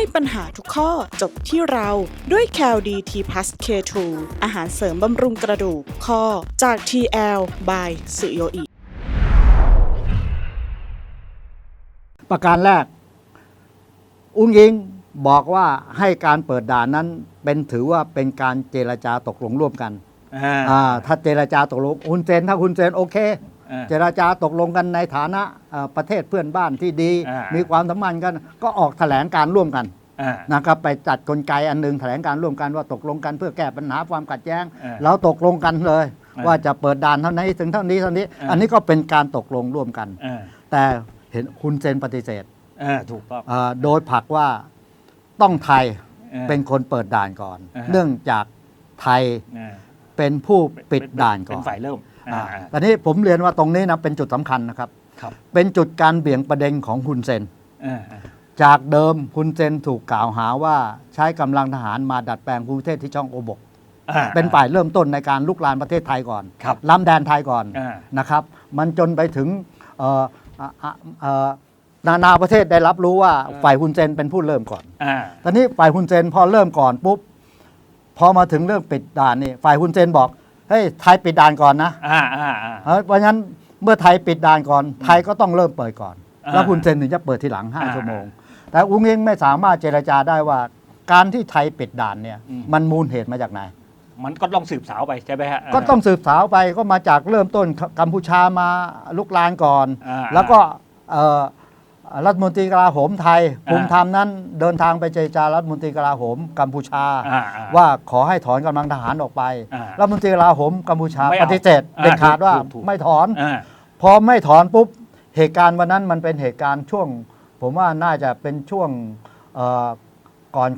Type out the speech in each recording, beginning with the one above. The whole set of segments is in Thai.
ให้ปัญหาทุกข้อจบที่เราด้วย c a l d t p l u s K2 อาหารเสริมบำรุงกระดูกข้อจาก TL by สุโยอิประการแรก อุ้งยิงบอกว่าให้การเปิดด่านนั้นเป็นถือว่าเป็นการเจรจาตกลงร่วมกัน อ่าอ่าถ้าเจรจาตกลงคุณเซนถ้าคุณเซนโอเคอ่า เจรจาตกลงกันในฐานะเอ่อประเทศเพื่อนบ้านที่ดีมีมีความสัมพันธ์กันก็ออกแถลงการร่วมกันอ่านะครับไปจัดกลไกอันหนึงแถลงการร่วมกันว่าตกลงกันเพื่อแก้ปัญหาความขัดแย้งอ่าเราตกลงกันเลยอ่าว่าจะเปิดด่านเท่านี้ถึงเท่านี้เท่านี้อ่าอันนี้ก็เป็นการตกลงร่วมกันอ่าแต่เห็นคุณเซนปฏิเสธอ่าถูกต้องเอ่อโดยผลักว่าต้องไทยอ่าเป็นคนเปิดด่านก่อนอ่าฮะเนื่องจากไทยอ่าเป็นผู้ปิดด่านก่เป็อนนฝ่ายเริ่ม อ่าอ่าตอนนี้ผมเรียนว่าตรงนี้นะเป็นจุดสำคัญนะครับ ครับ เป็นจุดการเบี่ยงประเด็นของคุณเซนอ่าอ่าจากเดิมคุณเซนถูกกล่าวหาว่าใช้กำลังทหารมาดัดแปลงภูมิประเทศที่ช่องโอบกอ่าเป็นฝ่ายเริ่มต้นในการลุกลานประเทศไทยก่อนครับล้ำแดนไทยก่อนอ่านะครับ มันจนไปถึงเอ่ออะอะเอ่อนานาประเทศได้รับรู้ว่าฝ่ายคุณเซนเป็นผู้เริ่มก่อนอ่าตอนนี้ฝ่ายคุณเซนพอเริ่มก่อนปุ๊บ พอมาถึงเรื่องปิดด่านนี่ฝ่ายคุณเซนบอก เฮ้ยไทยปิดด่านก่อนนะอ่าอ่าอ่าเฮ้ยเพราะฉะนั้นเมื่อไทยปิดด่านก่อน ไทยก็ต้องเริ่มเปิดก่อน อ่าแล้วคุณเซนถึงจะเปิดทีหลัง อ่า5 ชั่วโมง แต่อุ้งอิงไม่สามารถเจรจาได้ว่า การที่ไทยปิดด่านเนี่ยอืม มันมูลเหตุมาจากไหน มันก็ต้องสืบสาวไปใช่ไหมฮะ ก็ต้องสืบสาวไปก็มาจากเริ่มต้นกัมพูชามาลุกลานก่อน อ่าแล้วก็เอ่อ รัฐมนตรีกลาโหมไทยอ่าภูมิธรรมนั้นเดินทางไปเจรจารัฐมนตรีกลาโหมกัมพูชาอ่าอ่าว่าขอให้ถอนกำลังทหารออกไปอ่ารัฐมนตรีกลาโหมกัมพูชาไม่ปเอาฏิเสธอ่าเด็ดขาดว่าถูกถูกไม่ถอนอ่าพอไม่ถอนปุ๊บเหตุการณ์วันนั้นมันเป็นเหตุการณ์ช่วง ผมว่าน่าจะเป็นช่วงเอ่อ ก่อน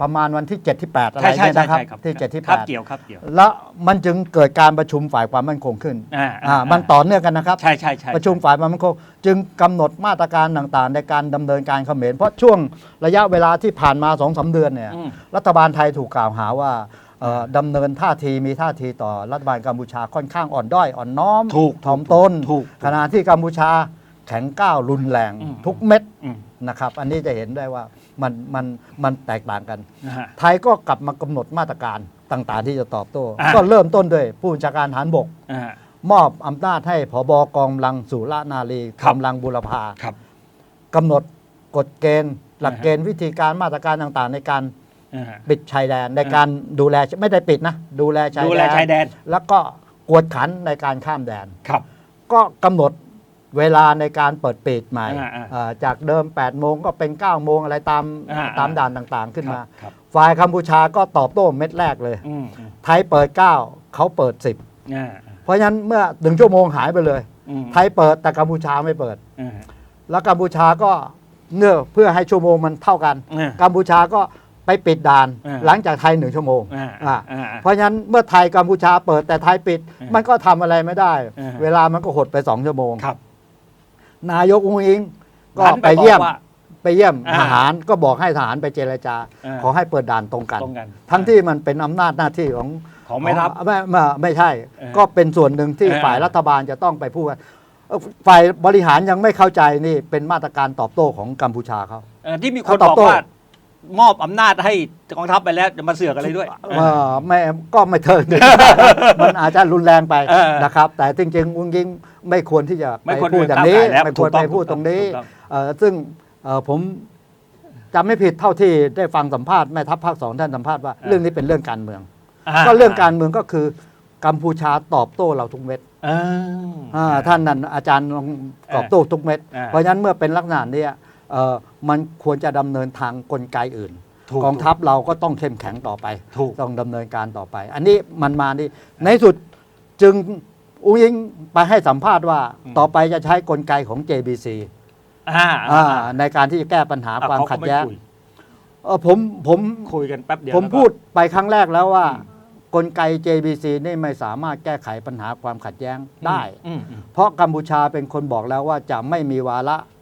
ประมาณวันที่ 7 ที่ 8 อะไรใช่ใช่เนี่ยใช่นะครับ ใช่ครับที่ 7 ที่ ครับ8เกี่ยวครับเกี่ยวแล้วมันจึงเกิดการประชุมฝ่ายความมั่นคงขึ้นอ่าอ่า มันต่อเนื่องกันนะครับ ใช่ใช่ใช่ ประชุมฝ่ายความมั่นคง จึงกำหนดมาตรการต่างๆ ในการดำเนินการเขมรเพราะช่วงระยะเวลาที่ผ่านมา2อสเดือนเนี่ยอืม รัฐบาลไทยถูกกล่าวหาว่าเอ่อดำเนินท่าทีมีท่าทีต่อรัฐบาลกัมพูชาค่อนข้างอ่อนด้อยอ่อนน้อมถูกถ่อมตนถูกขณะที่กัมพูชาแข็งก้าวรุนแรงอืมทุกเม็ด อืม นะครับ อันนี้จะเห็นได้ว่ามันมันมันแตกต่างกัน นะฮะ ไทยก็กลับมากำหนดมาตรการต่างๆ ที่จะตอบโต้ อ่า ก็เริ่มต้นด้วยผู้บัญชาการทหารบก อ่า มอบอำนาจให้ผบกองกำลังสุรนารีครับ กำลังบุรพาครับ กำหนดกฎเกณฑ์ หลักเกณฑ์วิธีการมาตรการต่างๆ ในการอ่า ปิดชายแดนในการดูแลไม่ได้ปิดนะ ดูแลชายดูแดแลนชายแดน แล้วก็กวดขันในการข้ามแดน ครับ ก็กำหนด เวลาในการเปิดปิดใหม่อ่าอ่าเอ่อจากเดิม 8 โมงก็เป็น 9 โมงอะไรตามอ่า ตามด่านต่างๆ ขึ้นมา ครับ ฝ่ายกัมพูชาก็ตอบโต้เม็ดแรกเลย อืมอืมไทยเปิด 9 เขาเปิด 10 อ่าเพราะฉะนั้นเมื่อหนึ่งชั่วโมงหายไปเลย อืมไทยเปิดแต่กัมพูชาไม่เปิด อ่าแล้วกัมพูชาก็เนื่อเพื่อให้ชั่วโมงมันเท่ากัน อ่า กัมพูชาก็ไปปิดด่าน อ่า หลังจากไทยหนึ่งชั่วโมงอ่าอ่า อ่า เพราะฉะนั้นเมื่อไทยกัมพูชาเปิดแต่ไทยปิด อ่ามัมันก็ทำอะไรไม่ได้ อ่า เวลามันก็หดไปสองชั่วโมง ครับ นายกอุ้งอิงก็หันไปเยี่ยมบอกว่าไปเยี่ยมอ่าทหารก็บอกให้ทหารไปเจรจาอ่าขอให้เปิดด่านตรงกันตรงกัน ทั้งที่มันเป็นอำนาจหน้าที่ของของไม่รับไม่ไม่ไม่ใช่เออก็เป็นส่วนหนึ่งที่เออฝ่ายรัฐบาลจะต้องไปพูดว่าเอ่อฝ่ายบริหารยังไม่เข้าใจนี่เป็นมาตรการตอบโต้ของกัมพูชาเขาเอ่อที่มีคนเขาตอบบอกโต้ว่า มอบอำนาจให้กองทัพไปแล้วจะมาเสือกอะไรด้วย เอ่อไม่ก็ไม่เทิง มันอาจจะรุนแรงไปเออนะครับ แต่จริงๆอุ้งยิงไม่ควรที่จะไม่ไปควรพูดอย่างนี้ก้าวไก่แล้วไม่ควรถูกต้ไปองพูดตรงนี้ถูกต้อง เอ่อซึ่งเอ่อผมจำไม่ผิดเท่าที่ได้ฟังสัมภาษณ์แม่ทัพภาคสองท่านสัมภาษณ์ว่าเรื่องนี้เป็นเรื่องการเมือง ก็เรื่องการเมืองก็คือกัมพูชาตอบโต้เราทุกเม็ดอ่า อ่าท่านนั่นอาจารย์ลองตอบโต้ทุกเม็ด อ่า เพราะฉะนั้นเมื่อเป็นลักษณะเนี้ยเอ่อ มันควรจะดำเนินทางกลไกอื่น ถูกกองทัพเราก็ต้องเข้มแข็งต่อไป ถูก ต้องดำเนินการต่อไป อันนี้มันมานี่ในที่สุดจึงอุ้งอิงไปให้สัมภาษณ์ว่าอืม ต่อไปจะใช้กลไกของ JBC อ่าอ่าในการที่จะแก้ปัญหาอะความเขก็ขัดไม่แย้งคุยเออผมผมคุยกันแป๊บเดียวผมแล้วก็ พูดไปครั้งแรกแล้วว่า อืม กลไก JBC นี่ไม่สามารถแก้ไขปัญหาความขัดแย้งได้ อืมอืมเพราะกัมพูชาเป็นคนบอกแล้วว่าจะไม่มีวาระอืม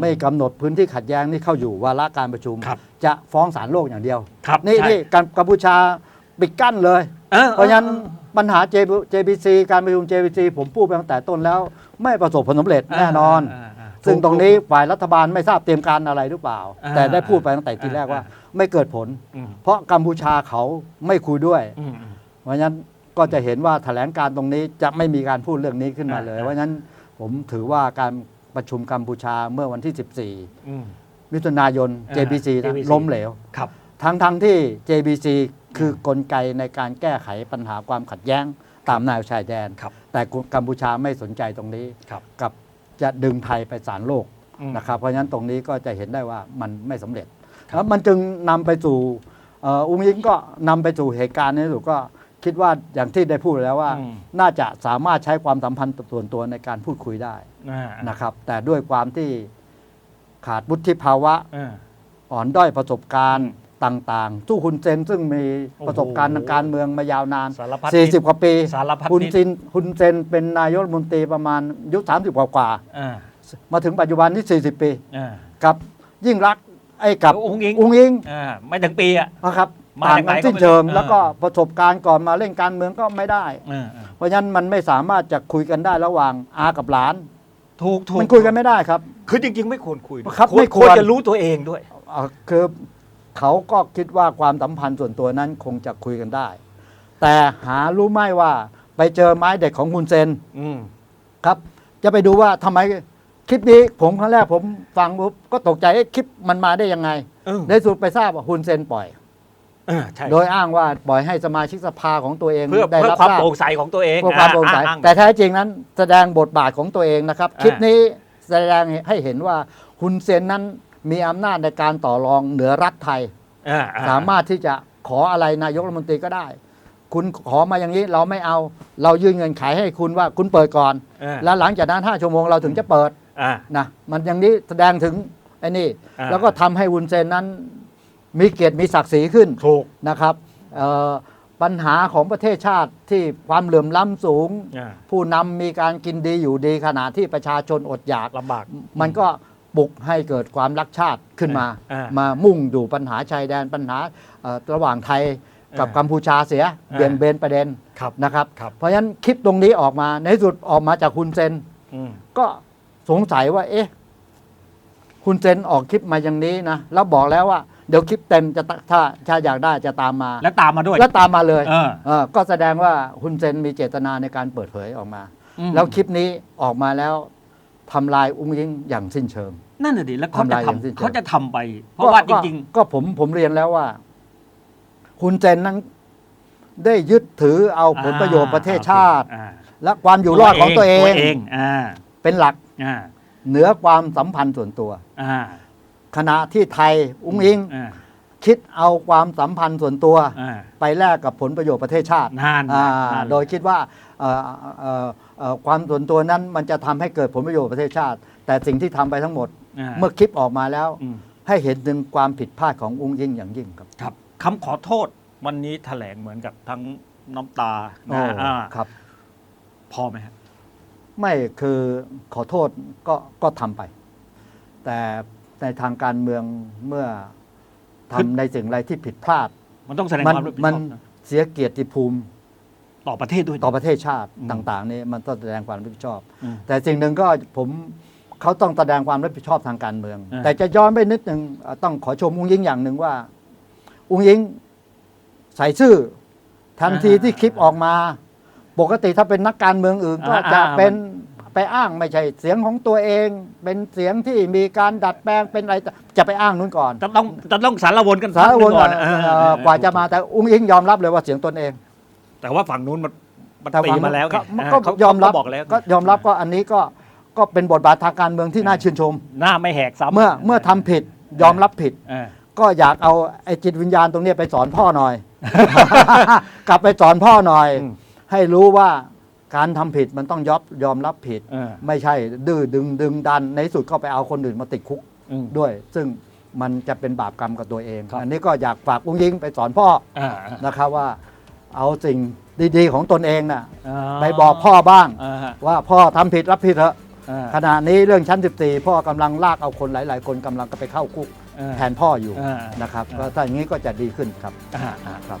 ไม่กำหนดพื้นที่ขัดแย้งนี่เข้าอยู่วาระการประชุมครับจะฟ้องศาลโลกอย่างเดียวครับนี่ใช่นี่กัมกัมพูชาปิดกั้นเลยออเพราะฉะนั้นปัญหา JB- JBC การประชุม JBC ผมพูดไปตั้งแต่ต้นแล้ว ไม่ประสบผลสำเร็จแน่นอนาาซึ่งตรงนี้ฝ่ายรัฐบาลไม่ทราบเตรียมการอะไรหรือเปล่าอ่าแต่ได้พูดไปตั้งแต่ทีแรกว่าไม่เกิดผลอืมเพราะกัมพูชาเขาไม่คุยด้วยอืมอืมเพราะฉะนั้นก็จะเห็นว่าแถลงการตรงนี้จะไม่มีการพูดเรื่องนี้ขึ้นมาเลยอ่าเพราะฉะนั้นผมถือว่าการ ประชุมกัมพูชาเมื่อวันที่ อืม 14 มิถุนายน อ่า JBC นะ JBC ล้มเหลว ครับ ทั้งทั้งที่ JBC คือกลไกในการแก้ไขปัญหาความขัดแย้งตามแนวชายแดน ครับ แต่กัมพูชาไม่สนใจตรงนี้ ครับ กับจะดึงไทยไปศาลโลกอืมนะครับ เพราะฉะนั้นตรงนี้ก็จะเห็นได้ว่ามันไม่สำเร็จ ครับแล้วมันจึงนำไปสู่เอ่ออุ้งอิงก็นำไปสู่เหตุการณ์นี้สุดก็ คิดว่าอย่างที่ได้พูดแล้วว่า อืม น่าจะสามารถใช้ความสัมพันธ์ส่วนตัวในการพูดคุยได้อ่านะครับ แต่ด้วยความที่ขาดวุฒิภาวะ อ่า อ่อนด้อยประสบการณ์ต่างๆ สู้คุณเซนซึ่งมีประสบการณ์โอ้ทาโหงการเมืองมายาวนาน สารพัดนิด40 กว่าปี สารพัดคุณนิดซินคุณเซนเป็นนายกรัฐมนตรีประมาณอายุ30 กว่ากว่าอ่ามาถึงปัจจุบันที่40 ปีอ่า กับยิ่งรักษณ์ไอ้กับอุ้งอิงอุ้งอิงอ่าไม่ถึงปีอะนะครับ มาต่างจากไหนกันสิ้นก็ไม่รู้เชิงอ่าแล้วก็ประสบการณ์ก่อนมาเล่นการเมืองก็ไม่ได้อ่าอ่าเพราะฉะนั้นมันไม่สามารถจะคุยกันได้ระหว่างอากับหลาน ถูกถูกมันคุยกันไม่ได้ครับ คือจริง ๆ ไม่ควรคุยด้วยครับควรไม่ควรควร จะรู้ตัวเองด้วย เอ่อคือเขาก็คิดว่าความสัมพันธ์ส่วนตัวนั้นคงจะคุยกันได้ แต่หารู้ไหมว่าไปเจอไม้เด็กของคุณเซนอืมครับ จะไปดูว่าทำไมคลิปนี้ผมครั้งแรกผมฟังปุ๊บก็ตกใจเอ๊ะคลิปมันมาได้ยังไง เออในสุดไปทราบว่าคุณเซนปล่อยเออใช่โดยอ้างว่าปล่อยให้สมาชิกสภาของตัวเองเพื่อได้เพื่อรับความทราบโปร่งใสของตัวเองเพื่อความโปร่งใสอ้างแต่แท้จริงนั้นแสดงบทบาทของตัวเองนะครับอ่าคลิปนี้แสดงให้เห็นว่าคุณเซนนั้นมีอำนาจในการต่อรองเหนือรัฐไทย อ่อ่สามารถที่จะขออะไรนายกรัฐมนตรีก็ได้ คุณขอมาอย่างนี้เราไม่เอา เรายื่นเงินไขให้คุณว่าคุณเปิดก่อน อ่าแล้วหลังจากนั้น5ชั่วโมงเราถึงจะเปิดอ่า นะมันอย่างนี้แสดงถึงไอ้นี่ อ่า แล้วก็ทำให้วุนเซนนั้น มีเกียรติมีศักดิ์ศรีขึ้นถูกนะครับเอ่อปัญหาของประเทศชาติที่ความเหลื่อมล้ำสูงอ่าผู้นำมีการกินดีอยู่ดีขณะที่ประชาชนอดอยากลำบาก มันก็ปลุกให้เกิดความรักชาติขึ้นมาอ่ามามุ่งดูปัญหาชายแดนปัญหาเอ่อระหว่างไทยกับอ่ากัมพูชาเสียอ่าเบี่ยงเบนประเด็นครับนะครับครับ เพราะฉะนั้นคลิปตรงนี้ออกมาในที่สุดออกมาจากคุณเซนอืมก็สงสัยว่า เอ๊ะ คุณเซนออกคลิปมาอย่างนี้นะแล้วบอกแล้วว่า เดี๋ยวคลิปเต็มจะตถ้าถ้าอยากได้จะตามมา แล้วตามมาด้วย แล้วตามมาเลยเออเออก็แสดงว่าคุณเซนมีเจตนาในการเปิดเผยออกมา อืม แล้วคลิปนี้ออกมาแล้วทำลายอุ้งยิงอย่างสิ้นเชิง นั่นน่ะดิแล้วเขาจะทำลายอย่างสิ้นทำเชิงเขาจะทำไป เพราะว่าจก็ริง ก็ผมผมเรียนแล้วว่าคุณเซนนั้นได้ยึดถือเอาๆผลประโยชน์ประเทศชาติ อ่และความอยู่รอดของตัวเอง ตัวเองอ่าเป็นหลักอ่าเหนือความสัมพันธ์ส่วนตัว อ่า ขณะที่ไทยอุ้งอิงอ่าคิดเอาความสัมพันธ์ส่วนตัว อ่า ไปแลกกับผลประโยชน์ประเทศชาตินานอ่านั่น โดยคิดว่าเอ่อเอ่อเอ่อความส่วนตัวนั้นมันจะทำให้เกิดผลประโยชน์ประเทศชาติ แต่สิ่งที่ทำไปทั้งหมดาเมื่อคลิปออกมาแล้ว อืม ให้เห็นถึงความผิดพลาดของอุ้งยิ่งอย่างยิ่งครับครับคำขอโทษวันนี้แถลงเหมือนกับทั้งน้ำตาโอ้นะอ่าครับ พอไหมครับไม่คือขอโทษก็ก็ทำไป แต่ ในทางการเมืองเมื่อทำในสิ่งอะไรที่ผิดพลาด มันต้องแสดงมันความรับผิดชมันอบนะเสียเกียรติภูมิต่อประเทศด้วยนะ ต่อประเทศชาติอืม ต่างๆนี่มันต้องแสดงความรับผิดชอบ อืม แต่สิ่งหนึ่งก็ผมเขาต้องแสดงความรับผิดชอบทางการเมือง อ่า แต่จะย้อนไปนิดหนึ่งเอ่อต้องขอชมอุ้งยิงอย่างหนึ่งว่า อุ้งยิงใส่ชื่อ ทันทีที่คลิปออกมา ปกติถ้าเป็นนักการเมืองอื่นก็จะเป็น ไปอ้างไม่ใช่เสียงของตัวเอง เป็นเสียงที่มีการดัดแปลงเป็นอะไรจะไปอ้างนู้นก่อนจะต้องจะต้องสารวนกันสารวนก่อนเอ่อเออกว่าจะมาแต่อุ้งอิงยอมรับเลยว่าเสียงตนเอง แต่ว่าฝั่งนู้นมันมันแต่ตีฝั่งมาแล้วไงก็เก็เขายอมรับเขาบอกแล้วก็ยอมรับก็อันนี้ก็ก็เป็นบทบาททางการเมืองที่น่าชื่นชม หน้าไม่แหกซ้ำเมื่อเมื่อทำผิดยอมรับผิดเออก็อยากเอาไอ้จิตวิญญาณตรงเนี้ยไปสอนพ่อหน่อย กลับไปสอนพ่อหน่อยอืมให้รู้ว่า การทำผิดมันต้องยอมยอมรับผิด เออ ไม่ใช่ดื้อดึงดึงดันในที่สุดก็ไปเอาคนอื่นมาติดคุกอืม ด้วย ซึ่งมันจะเป็นบาปกรรมกับตัวเอง ครับ อันนี้ก็อยากฝากอุ้งยิงไปสอนพ่ออ่านะครับว่า เอาสิ่งดีๆของตนเองน่ะอ่าไปบอกพ่อบ้าง อ่าฮะว่าพ่อทำผิดรับผิดเถอะ อ่าขณะนี้เรื่องชั้น 14 พ่อกำลังลากเอาคนหลาย ๆ คนกำลังก็ไปเข้าคุกอ่า แทนพ่ออยู่อ่า นะครับอ่าก็ถ้าอย่างนี้ก็จะดีขึ้นครับ อ่าอ่า ครับ